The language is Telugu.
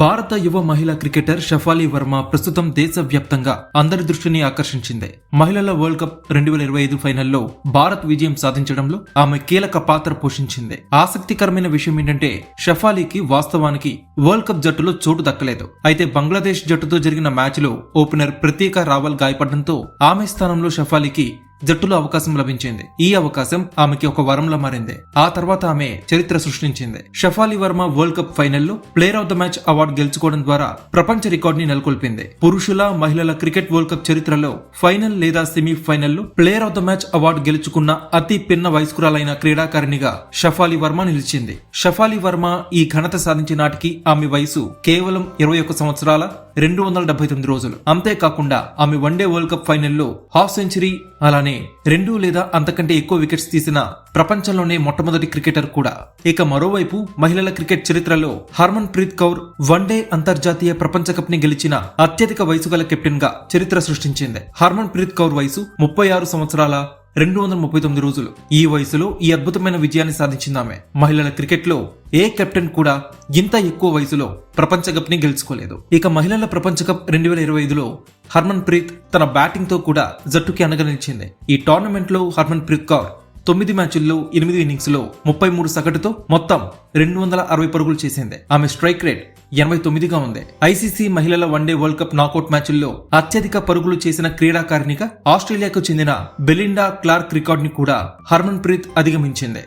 భారత యువ మహిళా క్రికెటర్ షఫాలి వర్మ ప్రస్తుతం దేశవ్యాప్తంగా అందరి దృష్టిని ఆకర్షించింది. మహిళల వరల్డ్ కప్ రెండు వేల ఇరవై ఐదు ఫైనల్లో భారత్ విజయం సాధించడంలో ఆమె కీలక పాత్ర పోషించింది. ఆసక్తికరమైన విషయం ఏంటంటే షఫాలీకి వాస్తవానికి వరల్డ్ కప్ జట్టులో చోటు దక్కలేదు. అయితే బంగ్లాదేశ్ జట్టుతో జరిగిన మ్యాచ్లో ఓపెనర్ ప్రతీక రావల్ గాయపడడంతో ఆమె స్థానంలో షఫాలీకి జట్టులో అవకాశం లభించింది. ఈ అవకాశం ఆమెకి ఒక వరంలా మారింది. ఆ తర్వాత ఆమె చరిత్ర సృష్టించింది. షఫాలి వర్మ వరల్డ్ కప్ ఫైనల్లో player of the match award గెలుచుకోవడం ద్వారా ప్రపంచ రికార్డ్ని నెలకొల్పింది. పురుషుల మహిళల క్రికెట్ వరల్డ్ కప్ చరిత్రలో ఫైనల్ లేదా సెమీ ఫైనల్లో player of the match award గెలుచుకున్న అతి పిన్న వయస్కురాలైన క్రీడాకారిణిగా షఫాలి వర్మ నిలిచింది. షఫాలి వర్మ ఈ ఘనత సాధించిన నాటికి ఆమె వయసు కేవలం ఇరవై ఒక్క సంవత్సరాల రెండు వందల డెబ్బై తొమ్మిది రోజులు. అంతేకాకుండా ఆమె వన్డే వరల్డ్ కప్ ఫైనల్లో హాఫ్ సెంచరీ అలానే రెండు లేదా అంతకంటే ఎక్కువ వికెట్స్ తీసిన ప్రపంచంలోనే మొట్టమొదటి క్రికెటర్ కూడా. ఇక మరోవైపు మహిళల క్రికెట్ చరిత్రలో హర్మన్ ప్రీత్ కౌర్ వన్డే అంతర్జాతీయ ప్రపంచ కప్ని గెలిచిన అత్యధిక వయసు గల కెప్టెన్గా చరిత్ర సృష్టించింది. హర్మన్ ప్రీత్ కౌర్ వయసు ముప్పై ఆరు సంవత్సరాల రెండు వందల ముప్పై తొమ్మిది రోజులు. ఈ వయసులో ఈ అద్భుతమైన విజయాన్ని సాధించింది ఆమె. మహిళల క్రికెట్లో ఏ కెప్టెన్ కూడా ఇంత ఎక్కువ వయసులో ప్రపంచ కప్ని గెలుచుకోలేదు. ఇక మహిళల ప్రపంచ కప్ రెండు వేల ఇరవై ఐదులో హర్మన్ ప్రీత్ తన బ్యాటింగ్తో కూడా జట్టుకి అనగా నిలిచింది ఈ టోర్నమెంట్లో హర్మన్ ప్రీత్ కౌర్ తొమ్మిది మ్యాచ్ల్లో ఎనిమిది ఇన్నింగ్స్లో ముప్పై మూడు సగటుతో మొత్తం రెండు వందల అరవై పరుగులు చేసింది. ఆమె స్ట్రైక్ రేట్ ఎనభై తొమ్మిదిగా ఉంది. ఐసీసీ మహిళల వన్డే వరల్డ్ కప్ నాకౌట్ మ్యాచ్ల్లో అత్యధిక పరుగులు చేసిన క్రీడాకారిణిగా ఆస్ట్రేలియాకు చెందిన బెలిండా క్లార్క్ రికార్డ్ని కూడా హర్మన్ ప్రీత్ అధిగమించింది.